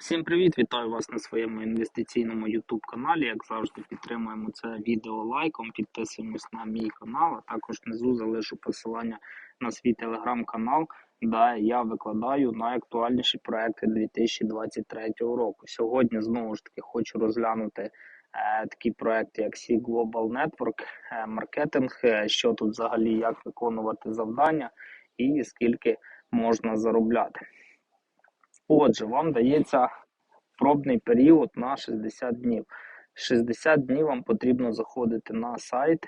Всім привіт! Вітаю вас на своєму інвестиційному YouTube каналі. Як завжди, підтримуємо це відео лайком, підписуємось на мій канал, а також внизу залишу посилання на свій телеграм-канал, де я викладаю найактуальніші проекти 2023 року. Сьогодні знову ж таки хочу розглянути е, такі проекти, як C Global Network, е, маркетинг, е, що тут взагалі як виконувати завдання і скільки можна заробляти. Отже, вам дається пробний період на 60 днів. 60 днів вам потрібно заходити на сайт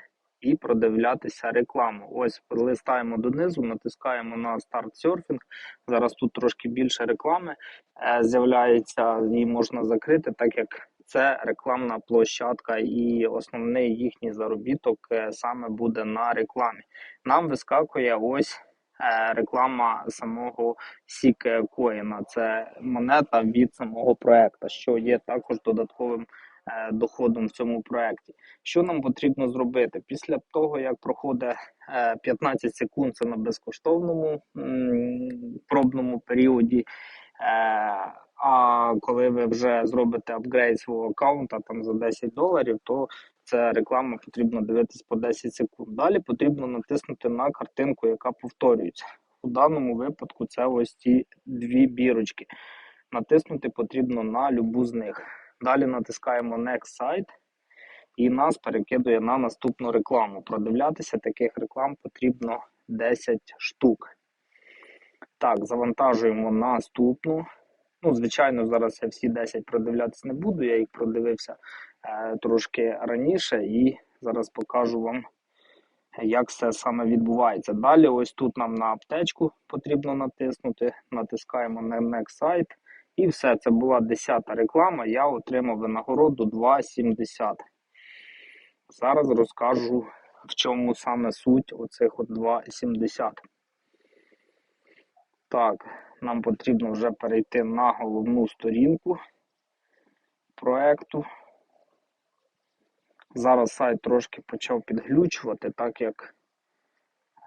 і продивлятися рекламу. Ось листаємо донизу, натискаємо на старт серфінг. Зараз тут трошки більше реклами е, з'являється, її можна закрити, так як це рекламна площадка, і основний їхній заробіток е, саме буде на рекламі. Нам вискакує ось реклама самого Сікоїна. Це монета від самого проекту, що є також додатковим е, доходом в цьому проекті. Що нам потрібно зробити? Після того, як проходить е, 15 секунд, це на безкоштовному пробному періоді. Е, а коли ви вже зробите апгрейд свого аккаунта там за 10 доларів, то це реклама потрібно дивитись по 10 секунд. Далі потрібно натиснути на картинку, яка повторюється. У даному випадку це ось ці дві бірочки. Натиснути потрібно на любу з них. Далі натискаємо Next Site і нас перекидує на наступну рекламу. Продивлятися таких реклам потрібно 10 штук. Так, завантажуємо наступну. Ну, звичайно, зараз я всі 10 продивлятися не буду, я їх продивився трошки раніше і зараз покажу вам, як все саме відбувається. Далі, ось тут нам на аптечку потрібно натиснути, натискаємо на Next Site. І все, це була 10 реклама, я отримав винагороду 2,70. Зараз розкажу, в чому саме суть оцих от 2,70. Так, нам потрібно вже перейти на головну сторінку проекту. Зараз сайт трошки почав підглючувати, так як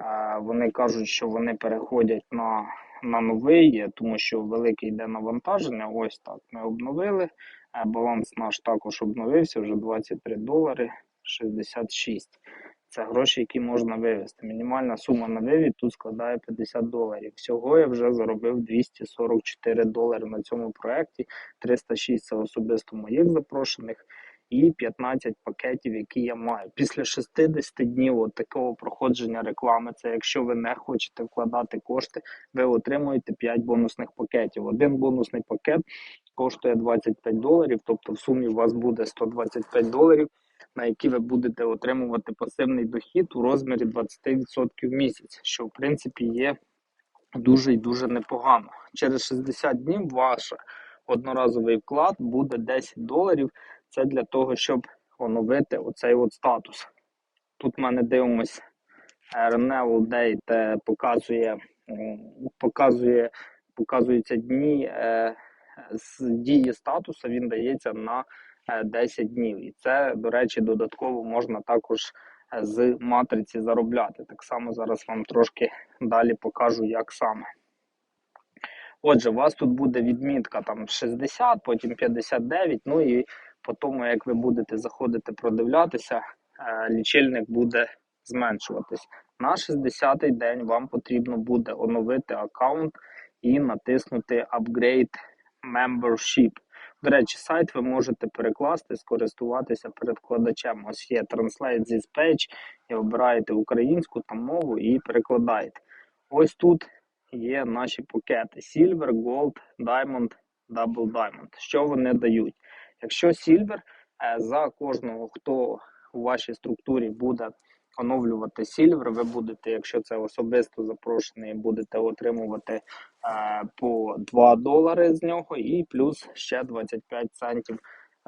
е, вони кажуть, що вони переходять на на новий, тому що велике йде навантаження. Ось так ми обновили. Е, баланс наш також обновився, вже 23 долари 66. Це гроші, які можна вивести. Мінімальна сума на вивід тут складає 50 доларів. Всього я вже заробив 244 долари на цьому проєкті. 306 це особисто моїх запрошених. І 15 пакетів, які я маю. Після 60 днів от такого проходження реклами, це якщо ви не хочете вкладати кошти, ви отримуєте 5 бонусних пакетів. Один бонусний пакет коштує 25 доларів, тобто в сумі у вас буде 125 доларів на які ви будете отримувати пасивний дохід у розмірі 20% в місяць, що в принципі є дуже і дуже непогано. Через 60 днів ваш одноразовий вклад буде 10 доларів. Це для того, щоб оновити оцей от статус. Тут в мене дивимось Renewal Date показує, показує, показуються дні е, з дії статусу, він дається на 10 днів. І це, до речі, додатково можна також е, з матриці заробляти. Так само зараз вам трошки далі покажу, як саме. Отже, у вас тут буде відмітка там 60, потім 59. Ну і по тому, як ви будете заходити продивлятися, е, лічильник буде зменшуватись. На 60-й день вам потрібно буде оновити аккаунт і натиснути Upgrade Membership. До речі, сайт ви можете перекласти, скористуватися перекладачем. Ось є Translate this page, і обираєте українську там мову і перекладаєте. Ось тут є наші пакети: Silver, Gold, Diamond, Double Diamond. Що вони дають? Якщо е, за кожного, хто у вашій структурі буде оновлювати Silver, ви будете, якщо це особисто запрошений, будете отримувати е, по 2 долари з нього, і плюс ще 25 центів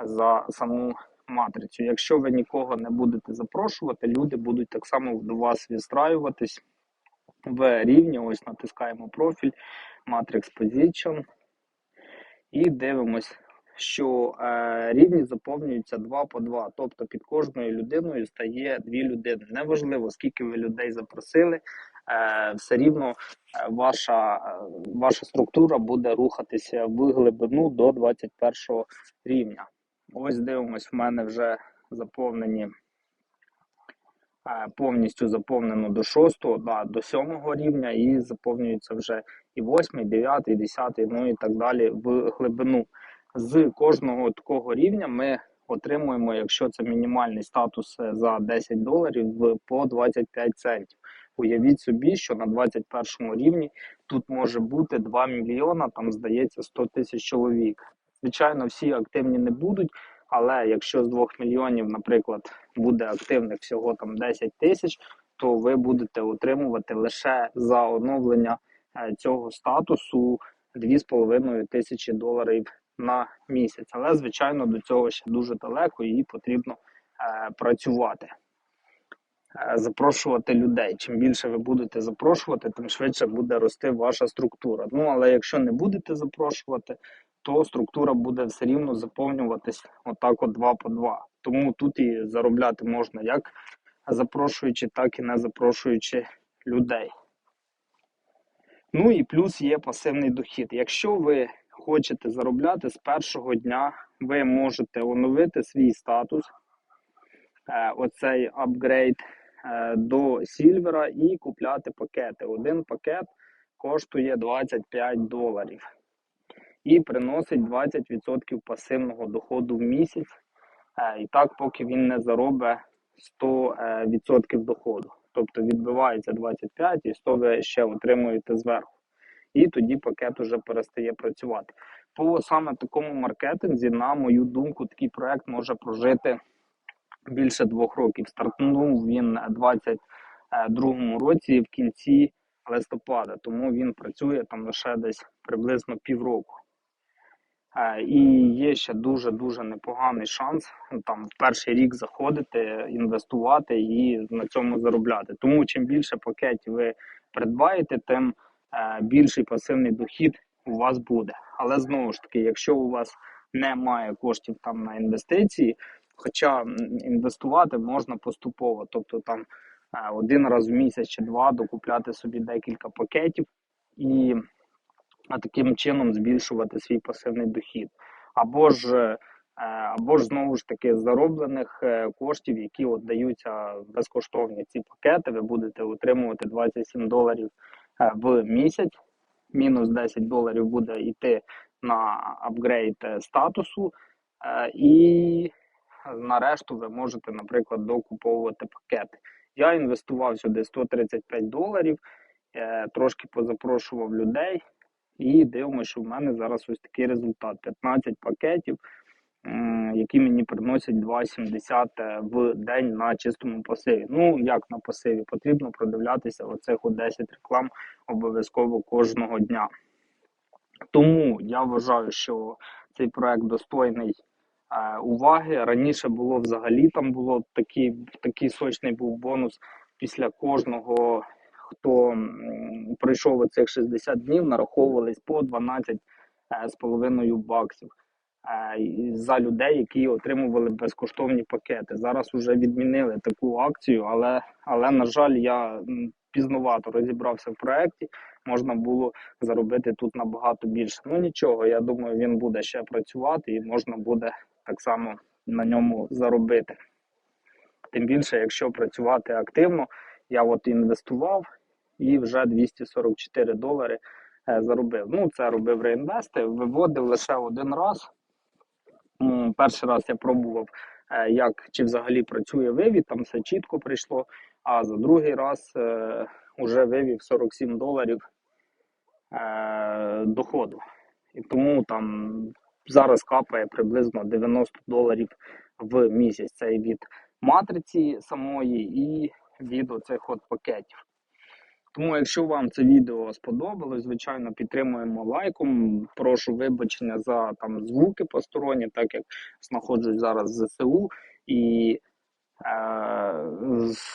за саму матрицю. Якщо ви нікого не будете запрошувати, люди будуть так само до вас відстраюватись в рівні. Ось натискаємо профіль, Matrix Position і дивимось що е, рівні заповнюються два по два. Тобто під кожною людиною стає дві людини. Неважливо, скільки ви людей запросили, е, все рівно е, ваша, е, ваша структура буде рухатися в глибину до 21 рівня. Ось дивимось, в мене вже заповнені е, повністю заповнено до 6, да, до 7 рівня і заповнюється вже і 8, 9, 10, ну і так далі в глибину. З кожного такого рівня ми отримуємо, якщо це мінімальний статус е, за 10 доларів, по 25 центів. Уявіть собі, що на 21 рівні тут може бути 2 мільйона, там здається 100 тисяч чоловік. Звичайно, всі активні не будуть, але якщо з 2 мільйонів, наприклад, буде активних всього там 10 тисяч, то ви будете отримувати лише за оновлення е, цього статусу 2,5 тисячі доларів на місяць. Але, звичайно, до цього ще дуже далеко і потрібно е, працювати. Е, Запрошувати людей. Чим більше ви будете запрошувати, тим швидше буде рости ваша структура. Ну але якщо не будете запрошувати, то структура буде все рівно заповнюватись отак, от два по два. Тому тут і заробляти можна як запрошуючи, так і не запрошуючи людей. Ну і плюс є пасивний дохід. Якщо ви хочете заробляти з першого дня, ви можете оновити свій статус, е, оцей апгрейд е, до Сільвера і купляти пакети. Один пакет коштує 25 доларів і приносить 20% пасивного доходу в місяць. Е, І так, поки він не заробить 100% доходу. Тобто відбивається 25 і 100 ви ще отримуєте зверху. І тоді пакет уже перестає працювати. По саме такому маркетинзі, на мою думку, такий проект може прожити більше двох років. Стартнув він у 22 році в кінці листопада, тому він працює там лише десь приблизно півроку. Е, І є ще дуже дуже непоганий шанс ну, там в перший рік заходити, інвестувати і на цьому заробляти. Тому чим більше пакетів ви придбаєте, тим е, більший пасивний дохід у вас буде. Але знову ж таки, якщо у вас немає коштів там на інвестиції, хоча інвестувати можна поступово, тобто там е, один раз в місяць чи два докупляти собі декілька пакетів і таким чином збільшувати свій пасивний дохід. Або ж, е, або ж знову ж таки зароблених е, коштів, які от даються безкоштовні ці пакети, ви будете отримувати 27 доларів е, в місяць, мінус 10 доларів буде йти на апгрейд е, статусу, е, і на решту ви можете, наприклад, докуповувати пакети. Я інвестував сюди 135 доларів, е, трошки позапрошував людей. І дивимося, що в мене зараз ось такий результат: 15 пакетів, які мені приносять 2,70 в день на чистому пасиві. Ну, як на пасиві, потрібно продивлятися оцих 10 реклам обов'язково кожного дня. Тому я вважаю, що цей проект достойний е, уваги. Раніше було взагалі там було такий, такий сочний був бонус після кожного хто м, пройшов оцих 60 днів, нараховувались по 12 е, баксів е, за людей, які отримували безкоштовні пакети. Зараз вже відмінили таку акцію, але, але на жаль, я м, пізнувато розібрався в проєкті. Можна було заробити тут набагато більше. Ну нічого, я думаю, він буде ще працювати і можна буде так само на ньому заробити. Тим більше, якщо працювати активно, я от інвестував і вже 244 долари е, заробив. Ну, це робив реінвести, виводив лише один раз. Перший раз я пробував, е, як чи взагалі працює вивід, там все чітко прийшло. А за другий раз е, уже вивів 47 доларів е, доходу. І тому там зараз капає приблизно 90 доларів в місяць. Це і від матриці самої і від оцих от пакетів. Тому, якщо вам це відео сподобалось, звичайно, підтримуємо лайком. Прошу вибачення за там звуки посторонні, так як знаходжусь зараз в ЗСУ і е,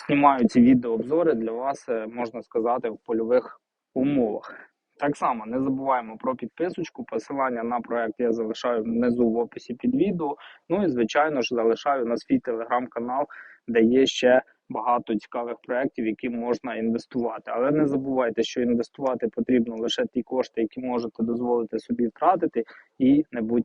знімаю ці відеообзори для вас, е, можна сказати, в польових умовах. Так само не забуваємо про підписочку. Посилання на проект я залишаю внизу в описі під відео. Ну і звичайно ж залишаю на свій телеграм-канал, де є ще багато цікавих проєктів, які можна інвестувати. Але не забувайте, що інвестувати потрібно лише ті кошти, які можете дозволити собі втратити, і не будьте.